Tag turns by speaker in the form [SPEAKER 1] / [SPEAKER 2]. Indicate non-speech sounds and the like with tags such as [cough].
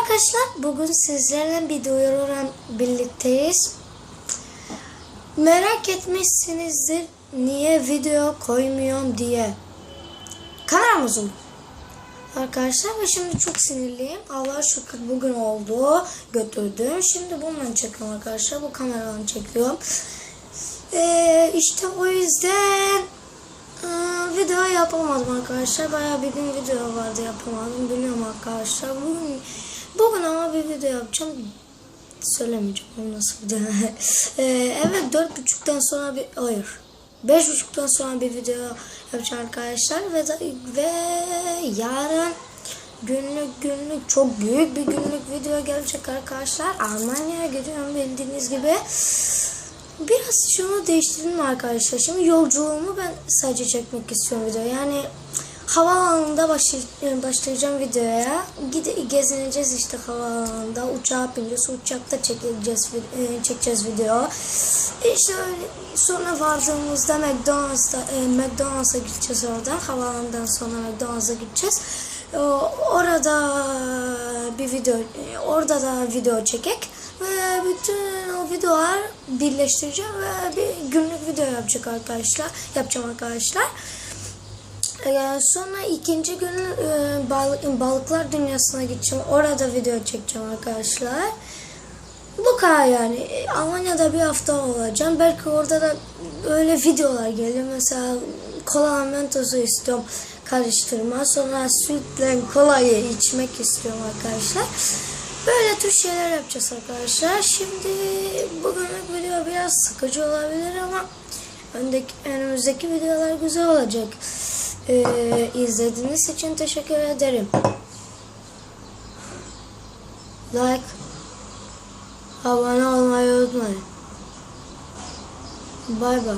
[SPEAKER 1] arkadaşlar. Bugün sizlerle bir duyururan birlikteyiz. Merak etmişsinizdir niye video koymuyorum diye. Kanalımızın. Arkadaşlar ve şimdi çok sinirliyim. Allah şükür bugün oldu. Götürdüm. Şimdi bununla çekiyorum arkadaşlar. Bu kameradan çekiyorum. Ee, işte o yüzden ıı, video yapamadım arkadaşlar. Bayağı bir gün video vardı yapamadım. Biliyorum arkadaşlar. Bugün, bugün ama bir video yapacağım. Söylemeyeceğim onu nasıl video. [laughs] ee, evet dört buçuktan sonra bir hayır. Beş buçuktan sonra bir video yapacağım arkadaşlar ve ve yarın günlük günlük çok büyük bir günlük video gelecek arkadaşlar. Almanya'ya gidiyorum bildiğiniz gibi. Biraz şunu değiştirdim arkadaşlar. Şimdi yolculuğumu ben sadece çekmek istiyorum video. Yani havaalanında başlay başlayacağım videoya. Gide gezineceğiz işte havaalanında. Uçağa bineceğiz. Uçakta çekeceğiz, e, çekeceğiz video. İşte öyle. Sonra vardığımızda McDonald's'ta e, McDonald's'a gideceğiz oradan. Havaalanından sonra McDonald's'a gideceğiz. E, Orada bir video, e, orada da video çekek ve bütün o videolar birleştireceğim ve bir günlük video yapacak arkadaşlar. Yapacağım arkadaşlar. Ee, sonra ikinci gün e, balık, balıklar dünyasına gideceğim. Orada video çekeceğim arkadaşlar. Bu kadar yani. E, Almanya'da bir hafta olacağım. Belki orada da öyle videolar gelir. Mesela kola mentosu istiyorum karıştırma. Sonra sütle kolayı içmek istiyorum arkadaşlar. Böyle tür şeyler yapacağız arkadaşlar. Şimdi bugünlük video biraz sıkıcı olabilir ama öndeki, önümüzdeki videolar güzel olacak. Ee, izlediğiniz için teşekkür ederim. Like, abone olmayı unutmayın. Bay bay.